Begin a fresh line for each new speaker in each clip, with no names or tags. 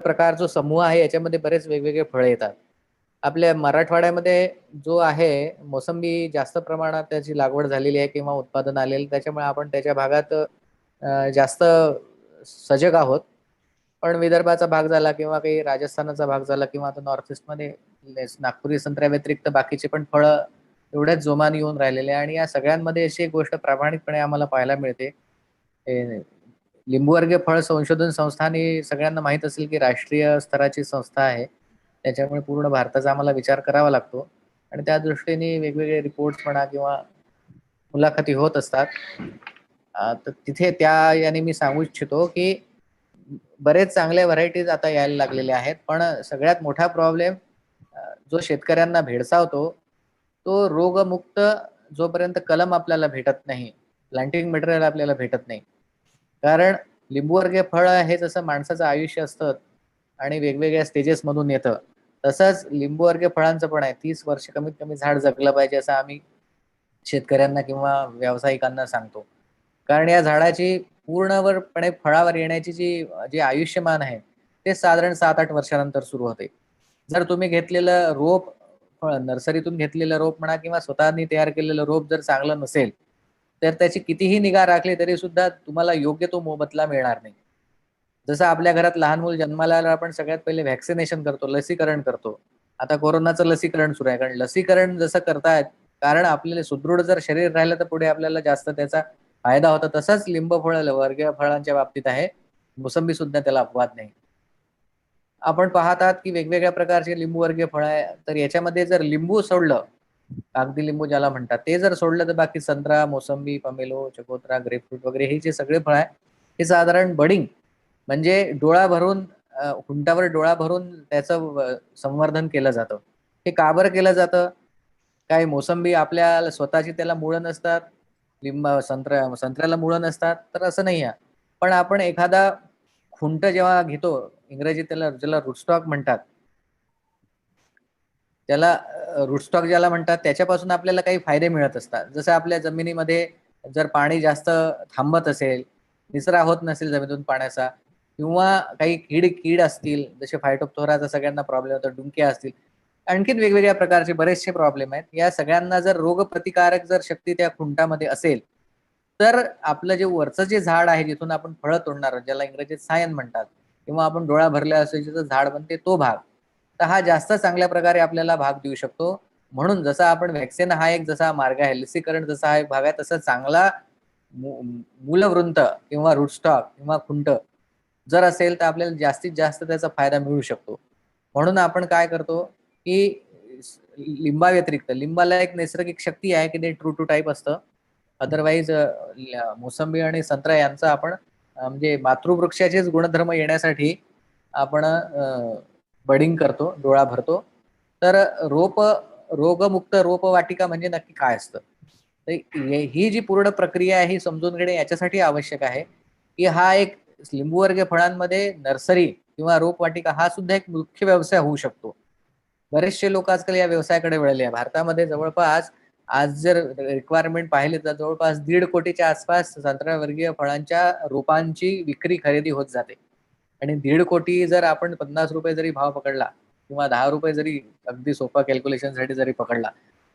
प्रकार जो समूह आहे याच्यामध्ये बरेच वेगवेगळे फळे येतात. आपल्या मराठवाड्यामध्ये जो आहे मोसंबी जास्त प्रमाणात त्याची लागवड झालेली आहे किंवा उत्पादन आलेलं त्याच्यामुळे आपण त्याच्या भागात जास्त सजग आहोत. पण विदर्भाचा भाग झाला किंवा काही राजस्थानाचा भाग झाला किंवा आता नॉर्थ ईस्टमध्ये नागपुरी संत्र्या व्यतिरिक्त बाकीचे पण फळं एवढ्याच जोमाने येऊन राहिलेले आणि या सगळ्यांमध्ये अशी एक गोष्ट प्रामाणिकपणे आम्हाला पाहायला मिळते. लिंबूवर्गीय फळ संशोधन संस्था ही सगळ्यांना माहीत असेल की राष्ट्रीय स्तराची संस्था आहे. त्याच्यामुळे पूर्ण भारताचा आम्हाला विचार करावा लागतो. आणि त्या दृष्टीने वेगवेगळे रिपोर्ट म्हणा किंवा मुलाखती होत असतात. तर तिथे त्या याने मी सांगू इच्छितो की बरेच चांगल्या व्हरायटीज आता यायला लागलेले आहेत. पण सगळ्यात मोठा प्रॉब्लेम जो शेतकऱ्यांना भेडसावतो तो रोगमुक्त जोपर्यंत कलम आपल्याला भेटत नाही प्लांटिंग मटेरियल आपल्याला भेटत नाही कारण लिंबूवर्गीय फळ हे जसं माणसाचं आयुष्य असतं आणि वेगवेगळ्या स्टेजेस मधून येतं तसंच लिंबूवर्गीय फळांचं पण आहे. तीस वर्ष कमीत कमी झाड जगलं पाहिजे असं आम्ही शेतकऱ्यांना किंवा व्यावसायिकांना सांगतो. कारण या झाडाची पूर्णवरपणे फळावर येण्याची जी जे आयुष्यमान आहे ते साधारण सात आठ वर्षानंतर सुरू होते. जर तुम्ही घेतलेलं रोप नर्सरीतून घेतलेलं रोप म्हणा किंवा स्वतःनी तयार केलेलं रोप जर चांगलं नसेल तर त्याची कितीही निगा राखली तरी सुद्धा तुम्हाला योग्य तो मोबदला मिळणार नाही. जसं आपल्या घरात लहान मूल जन्माला आपण सगळ्यात पहिले व्हॅक्सिनेशन करतो लसीकरण करतो. आता कोरोनाचं लसीकरण सुरू आहे. कारण लसीकरण जसं करतायत कारण आपल्याला सुदृढ जर शरीर राहिलं तर पुढे आपल्याला जास्त त्याचा फायदा होता. तसंच लिंब फळ वर्गीय फळांच्या बाबतीत आहे. मोसंबी सुद्धा त्याला अपवाद नाही. आपण पाहतात की वेगवेगळ्या प्रकारचे लिंबू वर्गीय फळ आहे. तर याच्यामध्ये जर लिंबू सोडलं कागदी लिंबू ज्याला म्हणतात. ते जर सोडलं तर बाकी संत्रा मोसंबी पमेलो चकोत्रा ग्रेपफ्रूट वगैरे हे जे सगळे फळ आहे हे साधारण बडिंग. म्हणजे डोळा भरून हुंटावर डोळा भरून त्याचं संवर्धन केलं जातं. हे काबर केलं जातं? काही मोसंबी आपल्या स्वतःची त्याला मुळं नसतात लिंबा संत्र्या संत्र्याला मुळं नसतात तर असं नाही आहे. पण आपण एखादा खुंट जेव्हा घेतो इंग्रजीत त्याला ज्याला रुटस्टॉक म्हणतात त्याला रूटस्टॉक ज्याला म्हणतात त्याच्यापासून आपल्याला काही फायदे मिळत असतात. जसं आपल्या जमिनीमध्ये जर पाणी जास्त थांबत असेल निचरा होत नसेल जमिनीतून पाण्याचा किंवा काही कीड कीड असतील जसे फायटोप्थोराचा सगळ्यांना प्रॉब्लेम होतो डुंक्या असतील आणखीन वेगवेगळ्या प्रकारचे बरेचसे प्रॉब्लेम आहेत. या सगळ्यांना जर रोगप्रतिकारक जर शक्ती त्या खुंटामध्ये असेल तर आपलं जे वरचं जे झाड आहे जिथून आपण फळं तोडणार ज्याला इंग्रजीत सायन म्हणतात किंवा आपण डोळा भरल्या असेल जिथं झाड बनते तो भाग. तर हा जास्त चांगल्या प्रकारे आपल्याला भाग देऊ शकतो. म्हणून जसा आपण व्हॅक्सिन हा एक जसा मार्ग आहे लसीकरण जसा हा एक भाग आहे तसा चांगला मूलवृंत किंवा रुटस्टॉक किंवा खुंट जर असेल तर आपल्याला जास्तीत जास्त त्याचा फायदा मिळू शकतो. म्हणून आपण काय करतो की लिंबा व्यतिरिक्त लिंबाला एक नैसर्गिक शक्ती आहे की ते ट्रू टू टाईप असतं. अदरवाईज मोसंबी आणि संत्रा यांचा आपण म्हणजे मातृवृक्षाचेच गुणधर्म येण्यासाठी आपण बडिंग करतो डोळा भरतो. तर रोप रोगमुक्त रोप वाटिका म्हणजे नक्की काय असतं? तर ही जी पूर्ण प्रक्रिया आहे ही समजून घेणे याच्यासाठी आवश्यक आहे की हा एक लिंबूवर्गीय फळांमध्ये नर्सरी किंवा रोपवाटिका हा सुद्धा एक मुख्य व्यवसाय होऊ शकतो. बरेचसे लोक आजकाल या व्यवसायाकडे वळले आहे. भारतामध्ये जवळपास आज जर रिक्वायरमेंट पाहिले तर जवळपास दीड कोटीच्या आसपास संत्र्यावर्गीय फळांच्या रोपांची विक्री खरेदी होत जाते. आणि दीड कोटी जर आपण पन्नास रुपये जरी भाव पकडला किंवा दहा रुपये जरी अगदी सोपा कॅल्क्युलेशनसाठी जरी पकडला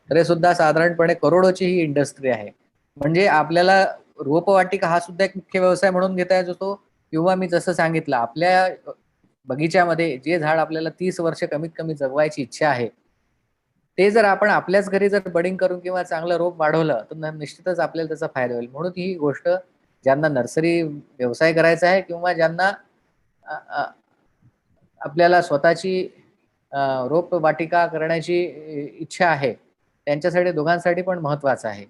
तरी सुद्धा साधारणपणे करोडोची ही इंडस्ट्री आहे. म्हणजे आपल्याला रोपवाटिका हा सुद्धा एक मुख्य व्यवसाय म्हणून घेता येतो किंवा मी जसं सांगितलं आपल्या बगीच्यामध्ये जे झाड आपल्याला तीस वर्ष कमीत कमी जगवायची इच्छा आहे ते जर आपण आपल्याच घरी जर बडिंग करून किंवा चांगलं रोप वाढवलं तर निश्चितच आपल्याला त्याचा फायदा होईल. म्हणून ही गोष्ट ज्यांना नर्सरी व्यवसाय करायचा आहे किंवा ज्यांना आपल्याला स्वतःची रोप वाटिका करण्याची इच्छा आहे त्यांच्यासाठी दोघांसाठी पण महत्वाचं आहे.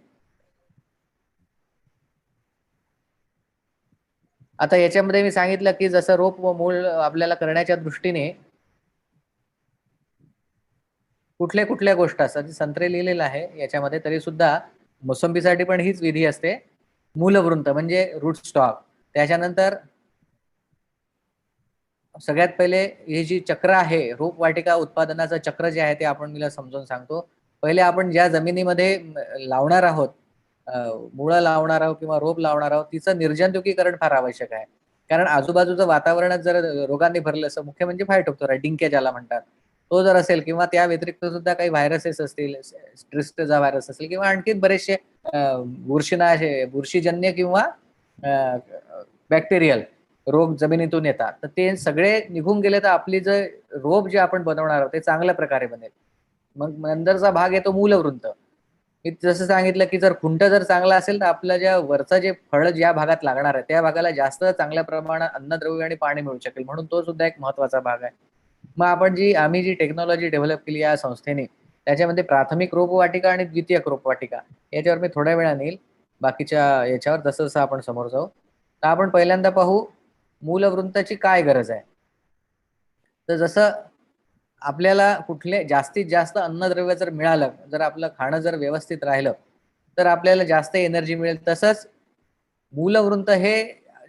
आता याच्यामध्ये मी सांगितलं की जसं रोप व मूळ आपल्याला करण्याच्या दृष्टीने कुठल्या कुठल्या गोष्ट असतात संत्रे लिहिलेलं आहे याच्यामध्ये तरी सुद्धा मोसंबीसाठी पण हीच विधी असते. मूलवृंत म्हणजे रूट स्टॉक त्याच्यानंतर सगळ्यात पहिले हे जी चक्र आहे रोपवाटिका उत्पादनाचं चक्र जे आहे ते आपण मला समजून सांगतो. पहिले आपण ज्या जमिनीमध्ये लावणार आहोत मुळं लावणार आहोत किंवा रोप लावणार आहोत तिचं निर्जंतुकीकरण फार आवश्यक आहे. कारण आजूबाजूचं वातावरणात जर रोगांनी भरलं असं मुख्य म्हणजे फायटोप्थोरा डिंक्या ज्याला म्हणतात. तो जर असेल किंवा त्या व्यतिरिक्त सुद्धा काही व्हायरसेस असतील स्ट्रिस्टचा व्हायरस असेल किंवा आणखी बरेचसे बुरशीनाशे बुरशीजन्य किंवा बॅक्टेरियल रोग जमिनीतून येतात. तर ते सगळे निघून गेले तर आपली जे रोप जे आपण बनवणार आहोत ते चांगल्या प्रकारे बनेल. मग नंतरचा भाग येतो मूलवृंत मी जसं सांगितलं की जर खुंट जर चांगला असेल तर आपलं ज्या वरचं जे फळ ज्या भागात लागणार आहे त्या भागाला जास्त चांगल्या प्रमाणात अन्नद्रव्य आणि पाणी मिळू शकेल. म्हणून तो सुद्धा एक महत्त्वाचा भाग आहे. मग आपण जी आम्ही जी टेक्नॉलॉजी डेव्हलप केली या संस्थेने त्याच्यामध्ये प्राथमिक रोपवाटिका आणि द्वितीयक रोपवाटिका याच्यावर मी थोड्या वेळा येईल. बाकीच्या याच्यावर जसं जसं आपण समोर जाऊ. तर आपण पहिल्यांदा पाहू मूलवृंताची काय गरज आहे? तर जसं आपल्याला कुठले जास्तीत जास्त अन्नद्रव्य जर मिळालं जर आपलं खाणं जर व्यवस्थित राहिलं तर आपल्याला जास्त एनर्जी मिळेल. तसंच मूलवृंत हे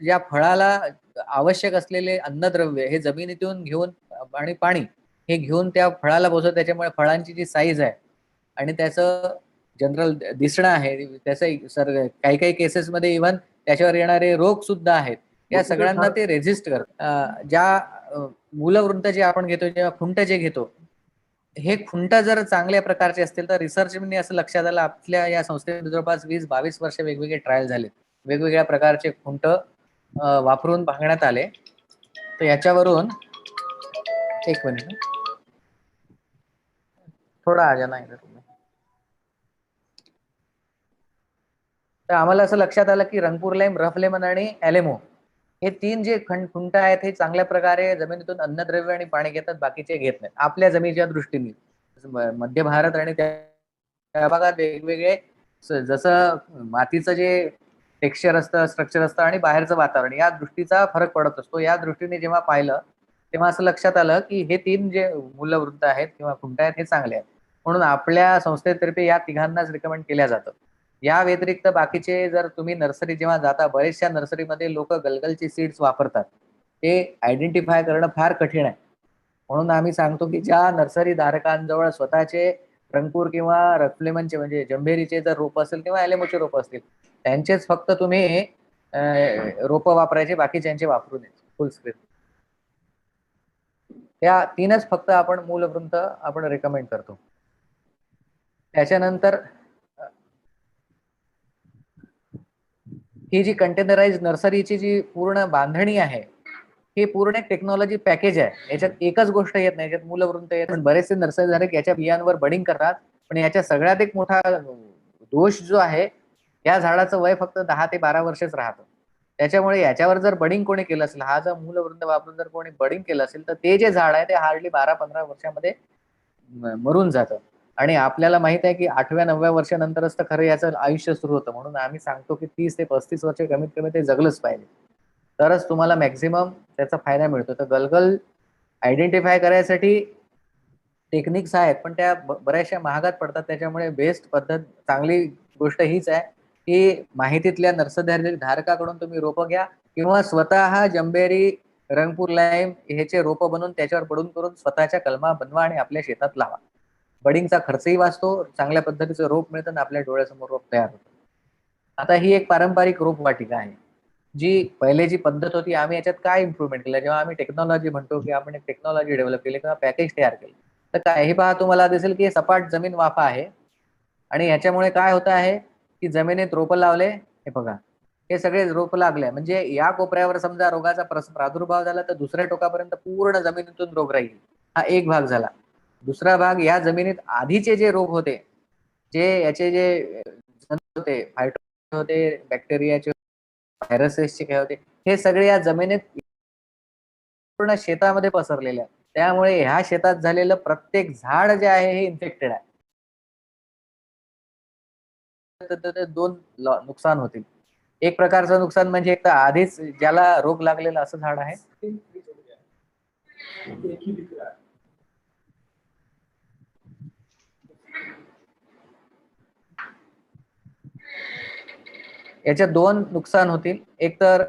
या फळाला आवश्यक असलेले अन्नद्रव्य हे जमिनीतून घेऊन आणि पाणी हे घेऊन त्या फळाला पोहोचत त्याच्यामुळे फळांची जी साईज आहे आणि त्याचं जनरल दिसणं आहे त्याचं सर काही काही केसेसमध्ये इव्हन त्याच्यावर येणारे रोग सुद्धा आहेत. या सगळ्यांना ते रेझिस्ट करत ज्या मूलवृंत जे आपण घेतो जेव्हा खुंट जे घेतो हे खुंट जर चांगल्या प्रकारचे असतील तर रिसर्च असं लक्षात आलं आपल्या या संस्थेमध्ये जवळपास वीस बावीस वर्ष वेगवेगळे ट्रायल झाले वेगवेगळ्या प्रकारचे खुंट वापरून भागण्यात आले. तर याच्यावरून एक मिनिट. थोडा आजा नाही तर आम्हाला असं लक्षात आलं की रंगपूर लेम रफ लेमन आणि एलेमो हे तीन जे खंड खुंट आहेत हे चांगल्या प्रकारे जमिनीतून अन्नद्रव्य आणि पाणी घेतात बाकीचे घेत नाहीत. आपल्या जमिनीच्या दृष्टीने. मध्य भारत आणि त्या भागात वेगवेगळे जसं मातीचं जे टेक्स्चर असतं स्ट्रक्चर असतं आणि बाहेरचं वातावरण या दृष्टीचा फरक पडत असतो. या दृष्टीने जेव्हा पाहिलं तेव्हा असं लक्षात आलं की हे तीन जे मूलवृत्त आहेत किंवा खुंट आहेत हे चांगले आहेत. म्हणून आपल्या संस्थेतर्फे या तिघांनाच रिकमेंड केल्या जातं. या व्यतिरिक्त बाकीचे जर तुम्ही नर्सरी जेव्हा जाता बरेचशा नर्सरीमध्ये लोक गलगलची सीड्स वापरतात. ते आयडेंटिफाय करणं फार कठीण आहे. म्हणून आम्ही सांगतो की ज्या नर्सरी धारकांजवळ स्वतःचे रंगपूर किंवा रफलेमनचे म्हणजे जंभेरीचे जर रोप असेल किंवा एलेमोचे रोप असतील त्यांचेच फक्त तुम्ही रोप वापरायचे बाकीच्यांचे वापरू नये. फुल स्क्रीन त्या तीनच फक्त आपण मूलवृंत आपण रेकमेंड करतो. त्याच्यानंतर ही जी कंटेनराइज नर्सरीची जी पूर्ण बांधणी आहे ही पूर्ण एक टेक्नॉलॉजी पॅकेज आहे. याच्यात एकच गोष्ट येत नाही. याच्यात मूलवृंत येत पण बरेचसे नर्सरी झाले याच्या बियांवर बडिंग करतात. पण याच्या सगळ्यात एक मोठा दोष जो आहे या झाडाचं वय फक्त दहा ते बारा वर्षच राहतं. त्याच्यामुळे याच्यावर जर बडिंग कोणी केलं असेल हा जर मूलवृंद वापरून जर कोणी बडिंग केलं असेल तर ते जे झाड आहे ते हार्डली बारा पंधरा वर्षामध्ये मरून जातं. आणि आपल्याला माहीत आहे की आठव्या नवव्या वर्षानंतरच तर खरं याचं आयुष्य सुरू होतं. म्हणून आम्ही सांगतो की तीस ते पस्तीस वर्ष कमीत कमी ते जगलंच पाहिजे. तरच तुम्हाला मॅक्झिमम त्याचा फायदा मिळतो. तर गलगल आयडेंटिफाय करायसाठी टेक्निक्स आहेत पण त्या बऱ्याचशा महागात पडतात. त्याच्यामुळे बेस्ट पद्धत चांगली गोष्ट हीच आहे की माहितीतल्या नर्सधारी धारकाकडून तुम्ही रोपं घ्या किंवा स्वतः जंबेरी रंगपूर लाईम ह्याचे रोपं बनवून त्याच्यावर पडून करून स्वतःच्या कलमा बनवा आणि आपल्या शेतात लावा. बडिंगचा खर्चही वाचतो चांगल्या पद्धतीचं रोप मिळतं आणि आपल्या डोळ्यासमोर रोप तयार होतं. आता ही एक पारंपरिक रोप वाटिका आहे जी पहिले जी पद्धत होती आम्ही याच्यात काय इम्प्रुव्हमेंट केलं? जेव्हा आम्ही टेक्नॉलॉजी म्हणतो की आपण एक टेक्नॉलॉजी डेव्हलप केली किंवा पॅकेज तयार केलं तर काय हे पहा तुम्हाला दिसेल की सपाट जमीन वाफा आहे. आणि ह्याच्यामुळे काय होत आहे की जमिनीत रोपं लावले हे बघा हे सगळे रोप लागले. म्हणजे या कोपऱ्यावर समजा रोगाचा प्रादुर्भाव झाला तर दुसऱ्या टोकापर्यंत पूर्ण जमिनीतून रोग राहील. हा एक भाग झाला. दुसरा भाग या जमिनीत आधीचे जे रोग होते जे याचे जे होते फायटो होते बॅक्टेरियाचे व्हायरसेसचे काय होते हे सगळे या जमिनीत पूर्ण शेतामध्ये पसरलेले आहे त्यामुळे ह्या शेतात झालेलं प्रत्येक झाड जे आहे हे इन्फेक्टेड आहे. दोन नुकसान होतील. एक प्रकारचं नुकसान म्हणजे एक तर आधीच ज्याला रोग लागलेला असं झाड आहे. याच्या दोन नुकसान होतील. एक तर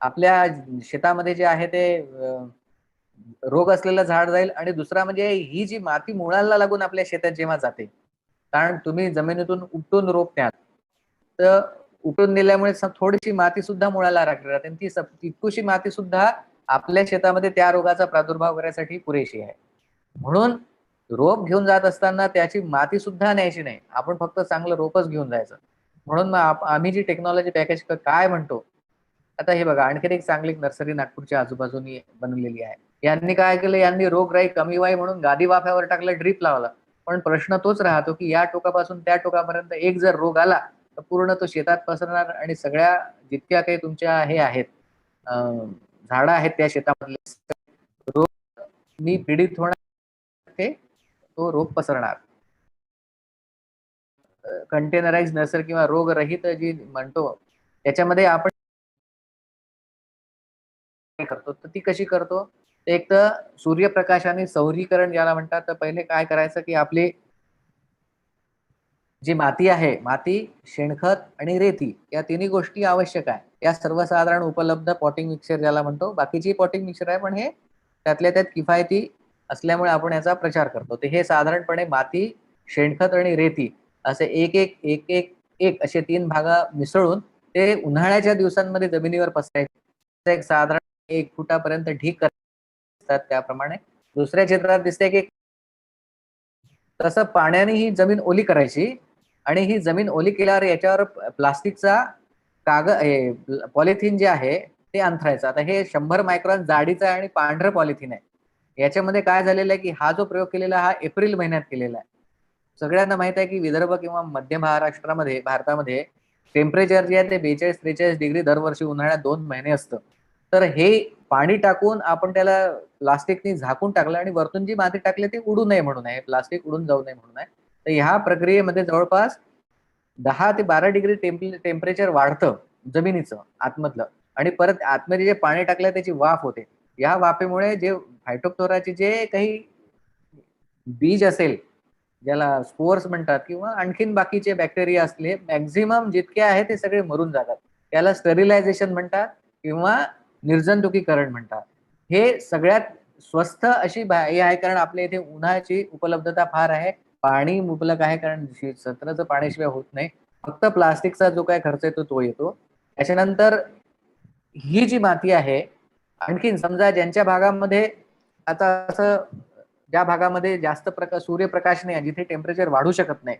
आपल्या शेतामध्ये जे आहे ते रोग असलेलं झाड जाईल आणि दुसरा म्हणजे ही जी माती मुळाला लागून आपल्या शेतात जेव्हा जाते कारण तुम्ही जमिनीतून उपटून रोप न्याल तर उपटून दिल्यामुळे थोडीशी माती सुद्धा मुळाला राखली जाते आणि ती सप- तितकुशी माती सुद्धा आपल्या शेतामध्ये त्या रोगाचा प्रादुर्भाव करण्यासाठी पुरेशी आहे. म्हणून रोप घेऊन जात असताना त्याची माती सुद्धा न्यायची नाही. आपण फक्त चांगलं रोपच घेऊन जायचं. म्हणून मग आम्ही जी टेक्नॉलॉजी पॅकेज काय म्हणतो आता हे बघा आणखीन एक चांगली नर्सरी नागपूरच्या आजूबाजूनी बनलेली आहे. यांनी काय केलं यांनी रोगराई कमी व्हावी म्हणून गादी वाफ्यावर टाकलं ड्रीप लावला. पण प्रश्न तोच राहतो की या टोकापासून त्या टोकापर्यंत एक जर रोग आला तर पूर्ण तो शेतात पसरणार आणि सगळ्या जितक्या काही तुमच्या हे आहेत झाड झाडं आहेत त्या शेतामधले रोग मी पीडित होणार ते तो रोग पसरणार. कंटेनराइज नर्सरी किंवा रोगरहित जी म्हणतो त्याच्यामध्ये आपण करतो? तर ती कशी करतो? एक तर सूर्यप्रकाशाने सौरीकरण ज्याला म्हणतात तर पहिले काय करायचं की आपली जी माती आहे माती शेणखत आणि रेती या तिन्ही गोष्टी आवश्यक आहे. या सर्वसाधारण उपलब्ध पॉटिंग मिक्सर ज्याला म्हणतो बाकीची पॉटिंग मिक्सर आहे पण हे त्यातल्या त्यात किफायती असल्यामुळे आपण याचा प्रचार करतो. ते हे साधारणपणे माती शेणखत आणि रेती असे एक एक एक एक एक असे तीन भागा मिसळून ते उन्हाळ्याच्या दिवसांमध्ये जमिनीवर पसरायचे. एक साधारण एक फुटापर्यंत ढीक करतात त्याप्रमाणे. दुसऱ्या चित्रात दिसते की तसं पाण्याने ही जमीन ओली करायची आणि ही जमीन ओली केल्यावर याच्यावर प्लास्टिकचा कागद पॉलिथिन जे आहे ते अंथरायचं. आता हे शंभर मायक्रॉन जाडीचं आहे आणि पांढरं पॉलिथिन आहे. याच्यामध्ये काय झालेलं आहे की हा जो प्रयोग केलेला हा एप्रिल महिन्यात केलेला आहे. सगळ्यांना माहीत आहे की विदर्भ किंवा मध्य महाराष्ट्रामध्ये भारतामध्ये टेम्परेचर जे आहे ते बेचाळीस त्रेचाळीस डिग्री दरवर्षी उन्हाळ्यात दोन महिने असतं. तर हे पाणी टाकून आपण त्याला प्लास्टिकनी झाकून टाकलं आणि वरतून जी माती टाकली ती उडू नये म्हणून आहे प्लास्टिक उडून जाऊ नये म्हणून आहे. तर ह्या प्रक्रियेमध्ये जवळपास दहा ते बारा डिग्री टेम्परेचर वाढतं जमिनीचं आतमधलं. आणि परत आतमध्ये जे पाणी टाकलं त्याची वाफ होते. या वाफेमुळे जे फायटोप्थोराचे जे काही बीज असेल ज्याला स्पोअर्स म्हणतात किंवा आणखीन बाकीचे बॅक्टेरिया असले मॅक्झिमम जितके आहे ते सगळे मरून जातात. त्याला स्टरिलायझेशन म्हणतात किंवा निर्जंतुकीकरण म्हणतात. हे सगळ्यात स्वस्त अशी हे आहे कारण आपल्या इथे उन्हाची उपलब्धता फार आहे. पाणी मुबलक आहे कारण शि- सत्राचं पाण्याशिवाय होत नाही. फक्त प्लास्टिकचा जो काय खर्च येतो तो येतो. त्याच्यानंतर ही जी माती आहे आणखीन समजा ज्यांच्या भागामध्ये आता असं ज्या भागामध्ये जास्त प्रकाश सूर्यप्रकाश नाही आहे, जिथे टेम्परेचर वाढू शकत नाही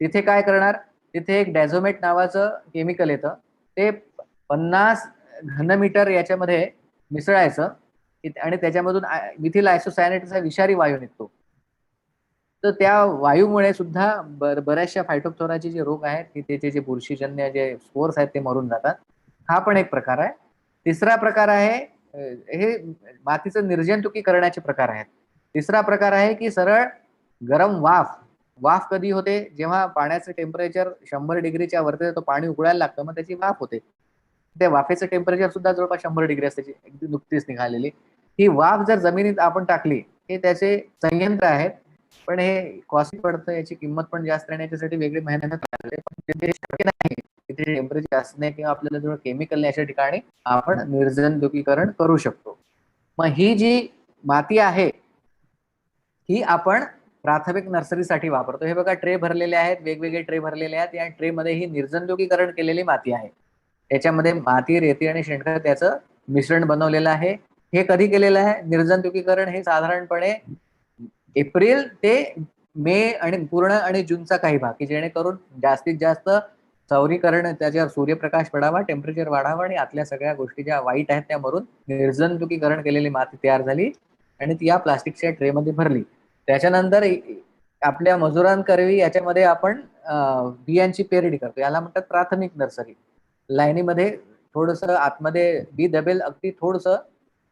तिथे काय करणार? तिथे एक डॅझोमेट नावाचं केमिकल येतं. ते पन्नास घनमीटर याच्यामध्ये मिसळायचं. आणि त्याच्यामधून मिथिल आयसोसायनेटचा विषारी वायू निघतो. तर त्या वायूमुळे सुद्धा बर बऱ्याचशा फायटोप्थोराचे जे रोग आहेत की त्याचे जे बुरशीजन्य जे स्पोर्स आहेत ते मरून जातात. हा पण एक प्रकार आहे. तिसरा प्रकार आहे हे मातीचं निर्जंतुकीकरणाचे प्रकार आहेत. तिसरा प्रकार आहे की सरळ गरम वाफ. वाफ कधी होते? जेव्हा पाण्याचं टेम्परेचर शंभर डिग्रीच्या वरती तो पाणी उकळायला लागतं मग त्याची वाफ होते. त्या वाफेचं टेम्परेचर सुद्धा जवळपास शंभर डिग्री असते अगदी नुकतीच निघालेली. ही वाफ जर जमिनीत आपण टाकली हे त्याचे संयंत्र आहेत. पण हे कॉस्ट पडतं याची किंमत पण जास्त आणि याच्यासाठी वेगळी मेहनत लागते पण तिथे शक्य नाही तिथे टेम्परेचर जास्त नाही किंवा आपल्याला जवळ केमिकल नाही अशा ठिकाणी आपण निर्जंतुकीकरण करू शकतो. मग ही जी माती आहे ही आपण प्राथमिक नर्सरीसाठी वापरतो. हे बघा ट्रे भरलेले आहेत वेगवेगळे ट्रे भरलेले आहेत. या ट्रे मध्ये ही निर्जंतुकीकरण केलेली माती आहे. याच्यामध्ये माती रेती आणि शेणखत याचं मिश्रण बनवलेलं आहे. हे कधी केलेलं आहे? निर्जंतुकीकरण हे साधारणपणे एप्रिल ते मे आणि पूर्ण आणि जूनचा काही भाग की जेणेकरून जास्तीत जास्त सौरीकरण त्याच्यावर सूर्यप्रकाश पडावा टेम्परेचर वाढावा आणि आतल्या सगळ्या गोष्टी ज्या वाईट आहेत त्या मरून निर्जंतुकीकरण केलेली माती तयार झाली आणि ती या प्लास्टिकच्या ट्रेमध्ये भरली. त्याच्यानंतर आपल्या मजुरांकरवी याच्यामध्ये आपण बियांची पेरणी करतो. याला म्हणतात प्राथमिक नर्सरी. लाईनीमध्ये थोडस आतमध्ये बी दबेल अगदी थोडस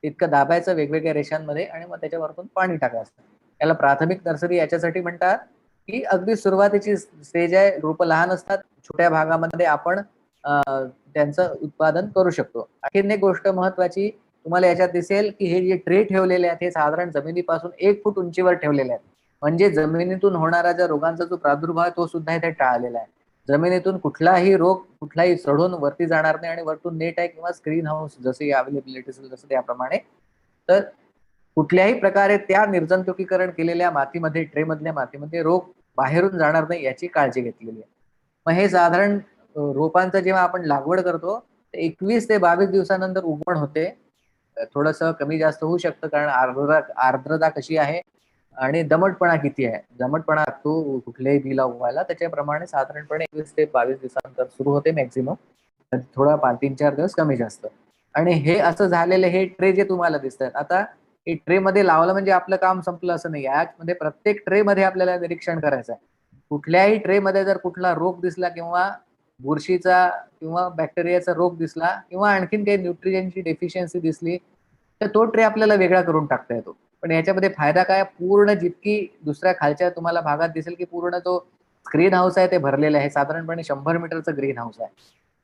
इतकं दाबायचं वेगवेगळ्या रेषांमध्ये आणि मग त्याच्यावरतून पाणी टाकायचं. याला प्राथमिक नर्सरी याच्यासाठी म्हणतात की अगदी सुरुवातीची स्टेज आहे. रोप लहान असतात. छोट्या भागामध्ये आपण त्यांचं उत्पादन करू शकतो. आणखीन एक गोष्ट महत्वाची तुम्हाला याच्यात दिसेल की हे जे ट्रे ठेवलेले आहेत हे साधारण जमिनीपासून एक फूट उंचीवर ठेवलेले आहेत. म्हणजे जमिनीतून होणारा ज्या रोगांचा जो प्रादुर्भाव आहे तो सुद्धा इथे टाळलेला आहे. जमिनीतून कुठलाही रोग कुठलाही चढून वरती जाणार नाही आणि वरतून नेट आहे किंवा स्क्रीन हाऊस जसे अवेलेबिलिटी असेल जसं त्याप्रमाणे. तर कुठल्याही प्रकारे त्या निर्जंतुकीकरण केलेल्या मातीमध्ये ट्रे मधल्या मातीमध्ये रोग बाहेरून जाणार नाही याची काळजी घेतलेली आहे. मग हे साधारण रोपांचं जेव्हा आपण लागवड करतो एकवीस ते बावीस दिवसानंतर उगवण होते. थोडस कमी जास्त होऊ शकतं कारण आर्द्रता आर्द्रता कशी आहे आणि दमटपणा किती आहे? दमटपणा तो कुठल्याही बिला उभायला त्याच्याप्रमाणे साधारणपणे एकवीस ते बावीस दिवसानंतर सुरू होते मॅक्झिमम थोडा पाच तीन चार दिवस कमी जास्त. आणि हे असं झालेलं हे ट्रे जे तुम्हाला दिसतात आता हे ट्रे मध्ये लावलं म्हणजे आपलं काम संपलं असं नाही. यामध्ये प्रत्येक ट्रे मध्ये आपल्याला निरीक्षण करायचं आहे कुठल्याही ट्रे मध्ये जर कुठला रोग दिसला किंवा बुरशीचा किंवा बॅक्टेरियाचा रोग दिसला किंवा आणखीन काही न्यूट्रिजनची डेफिशियन्सी दिसली तर तो ट्रे आपल्याला वेगळा करून टाकता येतो. पण याच्यामध्ये फायदा काय? पूर्ण जितकी दुसऱ्या खालच्या तुम्हाला भागात दिसेल की पूर्ण जो ग्रीन हाऊस आहे ते भरलेलं आहे. साधारणपणे शंभर मीटरचं ग्रीन हाऊस आहे.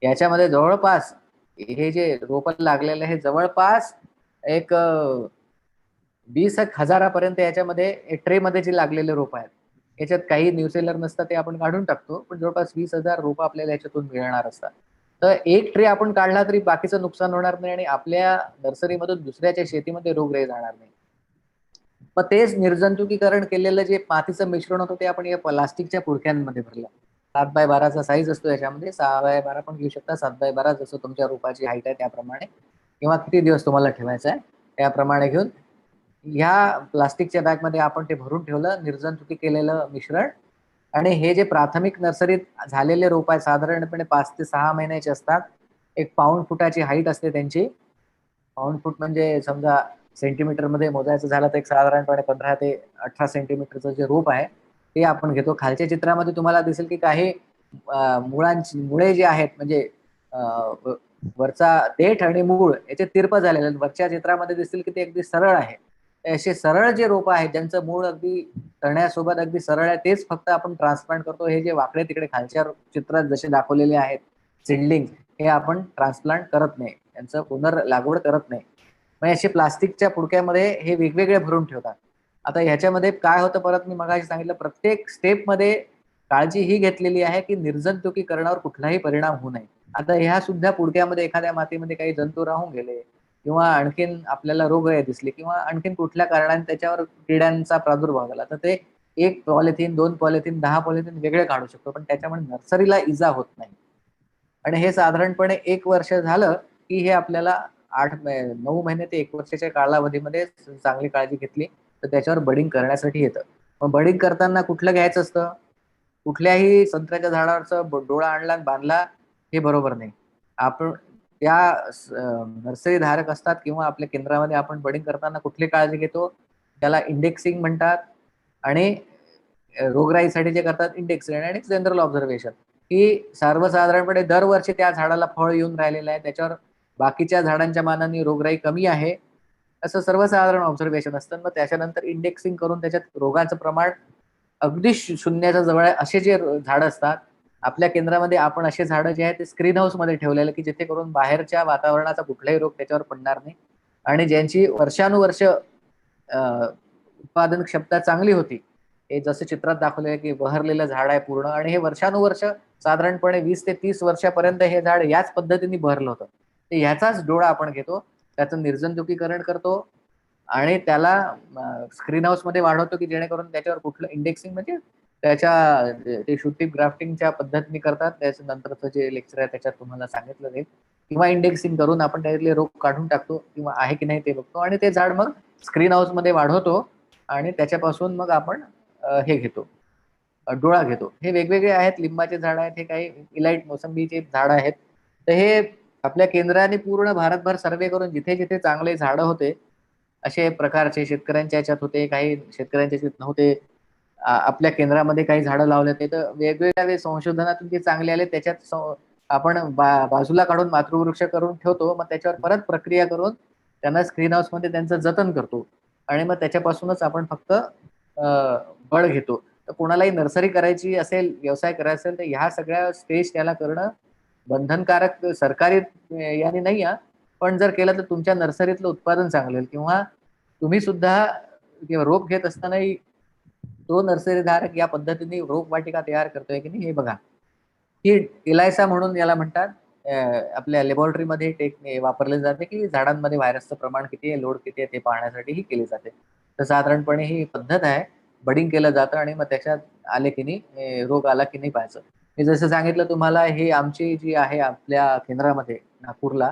याच्यामध्ये जवळपास हे जे रोप लागलेलं आहे जवळपास एक वीस एक हजारापर्यंत याच्यामध्ये ट्रे मध्ये जे लागलेले रोप आहेत. याच्यात काही न्यूसेलर नसतात ते आपण काढून टाकतो. पण जवळपास वीस हजार रोप आपल्याला याच्यातून मिळणार असतात. तर एक ट्रे आपण काढला तरी बाकीचं नुकसान होणार नाही आणि आपल्या नर्सरीमधून दुसऱ्याच्या शेतीमध्ये रोगराई जाणार नाही. मग तेच निर्जंतुकीकरण केलेलं जे मातीचं मिश्रण होतं ते आपण या प्लास्टिकच्या पुडक्यांमध्ये भरलं. सात बाय बाराचा साईज असतो याच्यामध्ये. सहा बाय बारा पण घेऊ शकता. सात बाय बारा जसं तुमच्या रोपाची हाईट आहे त्याप्रमाणे. किंवा किती दिवस तुम्हाला ठेवायचं आहे त्याप्रमाणे घेऊन. ह्या प्लास्टिकच्या बॅगमध्ये आपण ते भरून ठेवलं. निर्जंतुकी केलेलं मिश्रण. आणि हे जे प्राथमिक नर्सरीत झालेले रोप आहे साधारणपणे पाच ते सहा महिन्याचे असतात. एक पाऊंड फुटाची हाईट असते त्यांची. पाऊंड फूट म्हणजे समजा सेंटीमीटरमध्ये मोजायचं झालं तर एक साधारणपणे पंधरा ते अठरा सेंटीमीटरचं जे रोप आहे ते आपण घेतो. खालच्या चित्रामध्ये तुम्हाला दिसेल की काही मुळांची मुळे जे आहेत म्हणजे वरचा देठ आणि मूळ याचे तिरप झालेले वरच्या चित्रामध्ये दिसेल की ते अगदी सरळ आहे. असे सरळ जे रोप आहेत ज्यांचं मूळ अगदी तळण्यासोबत अगदी सरळ आहे तेच फक्त आपण ट्रान्सप्लांट करतो. हे जे वाकडे तिकडे खालच्या चित्रात जसे दाखवलेले आहेत सिडलिंग हे आपण ट्रान्सप्लांट करत नाही. त्यांचं पुनर् लागवड करत नाही. म्हणजे असे प्लास्टिकच्या पुडक्यामध्ये हे वेगवेगळे भरून ठेवतात. आता ह्याच्यामध्ये काय होतं परत मी मगाशी सांगितलं प्रत्येक स्टेपमध्ये काळजी ही घेतलेली आहे की निर्जंतुकीकरणावर कुठलाही परिणाम होऊ नये. आता ह्या सुद्धा पुडक्यामध्ये एखाद्या मातीमध्ये काही जंतू राहून गेले किंवा आणखीन आपल्याला रोग दिसले किंवा आणखीन कुठल्या कारणाने त्याच्यावर किड्यांचा प्रादुर्भाव झाला तर ते एक पॉलिथिन दोन पॉलिथिन दहा पॉलिथिन वेगळे काढू शकतो. पण त्याच्यामुळे नर्सरीला इजा होत नाही. आणि हे साधारणपणे एक वर्ष झालं की हे आपल्याला आठ नऊ महिने ते एक वर्षाच्या कालावधीमध्ये चांगली काळजी घेतली. तर त्याच्यावर बडिंग करण्यासाठी येतं. मग बडिंग करताना कुठलं घ्यायचं असतं? कुठल्याही संत्र्याच्या झाडावरचं डोळा आणला बांधला हे बरोबर नाही. आपण त्या नर्सरी धारक असतात किंवा आपल्या केंद्रामध्ये आपण बडिंग करताना कुठली काळजी घेतो? त्याला इंडेक्सिंग म्हणतात आणि रोगराईसाठी जे करतात इंडेक्सिंग आणि जनरल ऑब्झर्वेशन की सर्वसाधारणपणे दरवर्षी त्या झाडाला फळ येऊन राहिलेलं आहे त्याच्यावर बाकीच्या झाडांच्या मानाने रोगराई कमी आहे असं सर्वसाधारण ऑब्झर्वेशन असतं. मग त्याच्यानंतर इंडेक्सिंग करून त्याच्यात रोगाचं प्रमाण अगदी शून्याच्या जवळ असे जे झाड असतात आपल्या केंद्रामध्ये आपण असे झाडं जे आहेत ते स्क्रीन हाऊसमध्ये ठेवलेले की जिथे करून बाहेरच्या वातावरणाचा कुठलाही रोग त्याच्यावर पडणार नाही. आणि ज्यांची वर्षानुवर्ष उत्पादन क्षमता चांगली होती हे जसं चित्रात दाखवले की बहरलेलं झाड आहे पूर्ण आणि हे वर्षानुवर्ष साधारणपणे वीस ते तीस वर्षापर्यंत हे झाड याच पद्धतीने बहरलं होतं. तर ह्याचाच डोळा आपण घेतो त्याचं निर्जंतुकीकरण करतो आणि त्याला स्क्रीन हाऊसमध्ये वाढवतो की जेणेकरून त्याच्यावर कुठलं इंडेक्सिंग म्हणजे त्याच्या ते शूटिंग ग्राफ्टिंगच्या पद्धतीने करतात. त्याच्या नंतरचं जे लेक्चर आहे त्याच्यात तुम्हाला सांगितलं जाईल. किंवा इंडेक्सिंग करून आपण त्यातले रोग काढून टाकतो किंवा आहे की नाही ते बघतो आणि ते झाड मग स्क्रीन हाऊसमध्ये वाढवतो आणि त्याच्यापासून मग आपण हे घेतो. डोळा घेतो. हे वेगवेगळे आहेत. लिंबाचे झाड आहेत. हे काही इलाइट मोसंबीचे झाड आहेत. तर हे आपल्या केंद्राने पूर्ण भारतभर सर्वे करून जिथे जिथे चांगले झाडं होते असे प्रकारचे शेतकऱ्यांच्या याच्यात होते काही शेतकऱ्यांच्या याच्यात नव्हते आपल्या केंद्रामध्ये काही झाडं लावले ते तर वेगवेगळ्या संशोधनातून जे चांगले आले त्याच्यात आपण बाजूला काढून मातृवृक्ष करून ठेवतो मग त्याच्यावर परत प्रक्रिया करून त्यांना स्क्रीन हाऊसमध्ये त्यांचं जतन करतो. आणि मग त्याच्यापासूनच आपण फक्त बळ घेतो. तर कोणालाही नर्सरी करायची असेल व्यवसाय करायचा असेल तर ह्या सगळ्या स्टेज त्याला करणं बंधनकारक सरकारी याने नाही पण जर केलं तर तुमच्या नर्सरीतलं उत्पादन चांगलं किंवा तुम्ही सुद्धा रोप घेत असतानाही तो नर्सरी धारक या पद्धतीने रोपवाटिका तयार करतोय की नाही हे बघा. ही इलायसा म्हणून याला म्हणतात आपल्या लेबॉरेटरीमध्ये टेक वापरले जाते की झाडांमध्ये व्हायरसचं प्रमाण किती आहे लोड किती आहे ते पाहण्यासाठी ही केली जाते. तर साधारणपणे ही पद्धत आहे. बडिंग केलं जातं आणि मग त्याच्यात आले की नाही रोग आला की नाही पाहायचं. मी जसं सांगितलं तुम्हाला हे आमची जी आहे आपल्या केंद्रामध्ये नागपूरला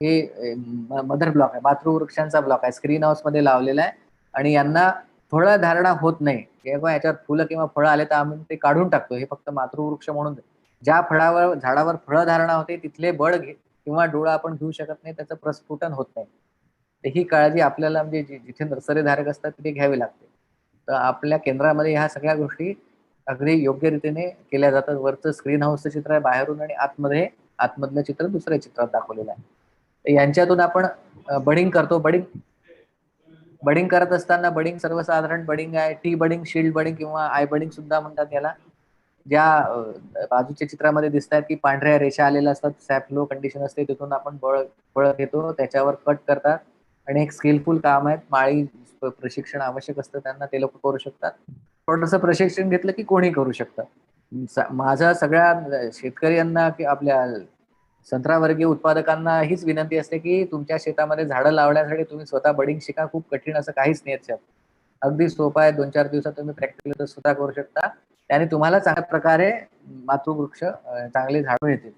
हे मदर ब्लॉक आहे. मातृवृक्षांचा ब्लॉक आहे. स्क्रीन हाऊसमध्ये लावलेला आहे. आणि यांना फळ धारणा होत नाही. किंवा याच्यावर फुलं किंवा फळं आले तर आम्ही ते काढून टाकतो. हे फक्त मातृवृक्ष म्हणून. ज्या फळावर झाडावर फळ धारणा होते तिथले बळ घे किंवा डोळा आपण घेऊ शकत नाही त्याचं प्रस्फुटन होत नाही. तर ही काळजी आपल्याला म्हणजे जिथे नर्सरीधारक असतात तिथे घ्यावी लागते. तर आपल्या केंद्रामध्ये ह्या सगळ्या गोष्टी अगदी योग्य रीतीने केल्या जातात. वरचं स्क्रीन हाऊसचं चित्र आहे बाहेरून आणि आतमध्ये आतमधलं चित्र दुसऱ्या चित्रात दाखवलेलं आहे. यांच्यातून आपण बडिंग करतो. बडिंग बडिंग करत असताना बडिंग सर्वसाधारण बडिंग आहे. टी बडिंग शील्ड बडिंग किंवा आय बडिंग सुद्धा म्हणतात याला. ज्या बाजूच्या चित्रामध्ये दिसत आहेत की पांढऱ्या रेषा आलेल्या असतात सॅप लो कंडिशन असते तिथून आपण बळ बळ घेतो त्याच्यावर कट करतात आणि एक स्किलफुल काम आहे. माळी प्रशिक्षण आवश्यक असतं त्यांना ते लोक करू शकतात. थोडस प्रशिक्षण घेतलं की कोणी करू शकतं. माझा सगळ्या शेतकऱ्यांना की आपल्या संत्रावर्गीय उत्पादकांना हीच विनंती असते की तुमच्या शेतामध्ये झाडं लावण्यासाठी तुम्ही स्वतः बडिंग शिका खूप कठीण असं काहीच नाही याच्यात. अगदी सोपं आहे दोन चार दिवसात तुम्ही प्रॅक्टिकल स्वतः करू शकता. त्याने तुम्हाला चांगल्या प्रकारे मातृवृक्ष चांगले झाड येतील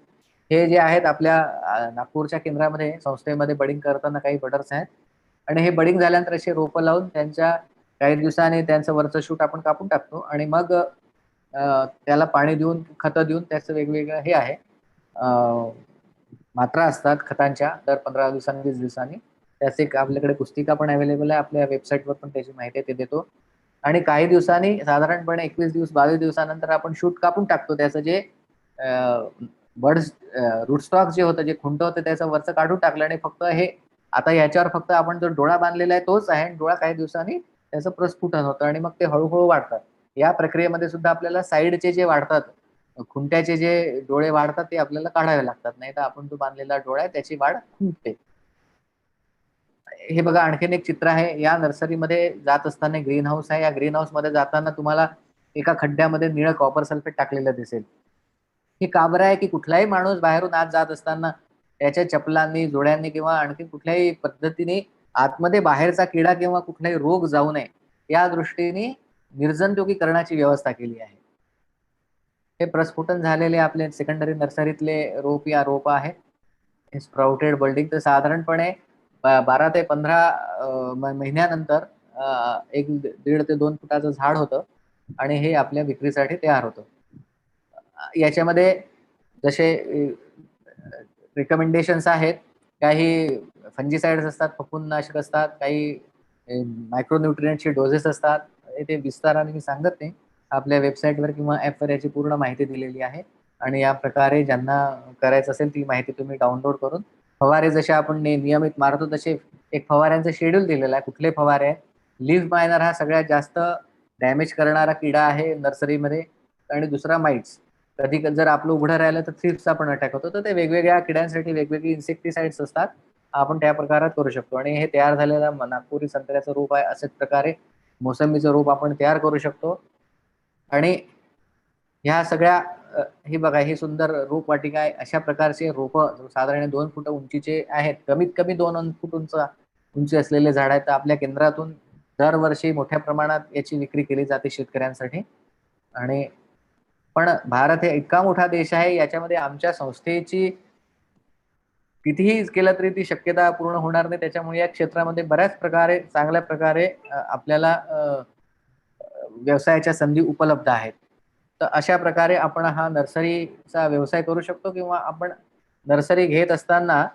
हे जे आहेत आपल्या नागपूरच्या केंद्रामध्ये संस्थेमध्ये बडिंग करताना काही बटर्स आहेत. आणि हे बडिंग झाल्यानंतर असे रोपं लावून त्यांच्या काही दिवसांनी त्यांचं वरचं शूट आपण कापून टाकतो. आणि मग त्याला पाणी देऊन खतं देऊन त्याचं वेगवेगळं हे आहे. मात्रा असतात खतांच्या दर पंधरा दिवसांनी वीस दिवसांनी. त्याचे एक आपल्याकडे पुस्तिका पण अवेलेबल आहे. आपल्या वेबसाईटवर पण त्याची माहिती आहे ते देतो. आणि काही दिवसांनी साधारणपणे एकवीस दिवस बावीस दिवसानंतर आपण शूट कापून टाकतो. त्याचं जे बर्ड्स रूटस्टॉक जे होतं जे खुंट होतं त्याचं वरचं काढून टाकलं. आणि फक्त हे आता याच्यावर फक्त आपण जो डोळा बांधलेला आहे तोच आहे. आणि डोळा काही दिवसांनी त्याचं प्रस्फुटन होतं. आणि मग ते हळूहळू वाढतात. या प्रक्रियेमध्ये सुद्धा आपल्याला साईडचे जे वाढतात खुंट्याचे जे डोळे वाढतात ते आपल्याला काढावे लागतात. नाही तर आपण जो बांधलेला डोळा आहे त्याची वाढ खुंटते. हे बघा आणखीन एक चित्र आहे. या नर्सरीमध्ये जात असताना ग्रीन हाऊस आहे. या ग्रीन हाऊसमध्ये जाताना तुम्हाला एका खड्ड्यामध्ये निळं कॉपर सल्फेट टाकलेलं दिसेल. हे काबर आहे की कुठलाही माणूस बाहेरून आत जात असताना त्याच्या चपलांनी जोड्यांनी किंवा आणखी कुठल्याही पद्धतीने आतमध्ये बाहेरचा किडा किंवा कुठलाही रोग जाऊ नये या दृष्टीने निर्जंतुकीकरणाची व्यवस्था केली आहे. हे प्रस्फुटन झालेले आपले सेकंडरी नर्सरीतले रोप या रोप आहेत. स्प्राउटेड बल्डिंग तर साधारणपणे बारा ते पंधरा महिन्यानंतर एक दीड ते दोन फुटाचं झाड होतं आणि हे आपल्या विक्रीसाठी तयार होतं. याच्यामध्ये जसे रिकमेंडेशन्स आहेत काही फंजीसाइड्स असतात फफूननाशक असतात काही मायक्रोन्युट्रियंटचे डोसेस असतात ते विस्ताराने मी सांगत नाही. आपल्या वेबसाईटवर किंवा ॲपवर याची पूर्ण माहिती दिलेली आहे. आणि या प्रकारे ज्यांना करायचं असेल ती माहिती तुम्ही डाउनलोड करून फवारे जसे आपण नियमित मारतो तसे एक फवाऱ्यांचं शेड्यूल दिलेलं आहे. कुठले फवारे आहेत? लिव्ह मायनर हा सगळ्यात जास्त डॅमेज करणारा किडा आहे नर्सरीमध्ये आणि दुसरा माइट्स कधी जर आपलं उघडं राहिलं तर थ्रिप्सचा पण अटॅक होतो. तर ते वेगवेगळ्या किड्यांसाठी वेगवेगळी इन्सेक्टिसाइड्स असतात. आपण त्या प्रकारात करू शकतो. आणि हे तयार झालेलं नागपुरी संत्र्याचं रूप आहे. असेच प्रकारे मोसंबीचं रूप आपण तयार करू शकतो. आणि ह्या सगळ्या हे बघा हे सुंदर रोपवाटिका आहे. अशा प्रकारचे रोप साधारण दोन फुट उंचीचे आहेत. कमीत कमी दोन फूट उंच उंची असलेले झाड आहेत. तर आपल्या केंद्रातून दरवर्षी मोठ्या प्रमाणात याची विक्री केली जाते शेतकऱ्यांसाठी. आणि पण भारत हे इतका मोठा देश आहे याच्यामध्ये आमच्या संस्थेची कितीही केलं तरी ती शक्यता पूर्ण होणार नाही. त्याच्यामुळे या क्षेत्रामध्ये बऱ्याच प्रकारे चांगल्या प्रकारे आपल्याला व्यवसायाच्या संधी उपलब्ध आहेत. तर अशा प्रकारे आपण हा नर्सरीचा व्यवसाय करू शकतो किंवा आपण नर्सरी घेत असताना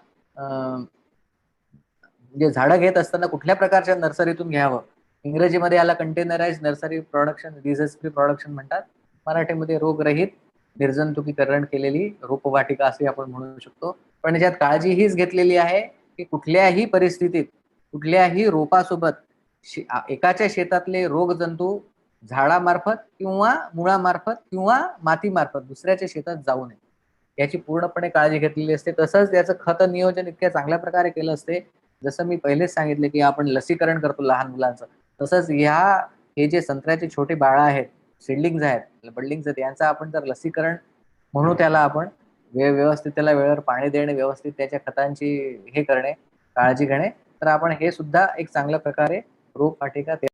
म्हणजे झाडं घेत असताना कुठल्या प्रकारच्या नर्सरीतून घ्यावं? इंग्रजीमध्ये याला containerize nursery production disease free production म्हणतात. मराठीमध्ये रोगरहित निर्जंतुकीकरण केलेली रोपवाटिका असे आपण म्हणू शकतो. पण याच्यात काळजी हीच घेतलेली आहे की कुठल्याही परिस्थितीत कुठल्याही रोपासोबत एकाच्या शेतातले रोगजंतू झाडामार्फत किंवा मुळामार्फत किंवा मातीमार्फत दुसऱ्याच्या शेतात जाऊ नये. याची पूर्णपणे काळजी घेतलेली असते. तसंच याचं खत नियोजन इतक्या चांगल्या प्रकारे केलं असते. जसं मी पहिलेच सांगितले की आपण लसीकरण करतो लहान मुलांचं. तसंच ह्या हे जे संत्र्याचे छोटे बाळा आहेत सिडलिंग्ज आहेत बिल्डिंग्स आहेत यांचं आपण जर लसीकरण म्हणू त्याला आपण वेळ व्यवस्थित त्याला वेळेवर पाणी देणे व्यवस्थित त्याच्या खतांची हे करणे काळजी घेणे तर आपण हे सुद्धा एक चांगल्या प्रकारे रोपवाटिका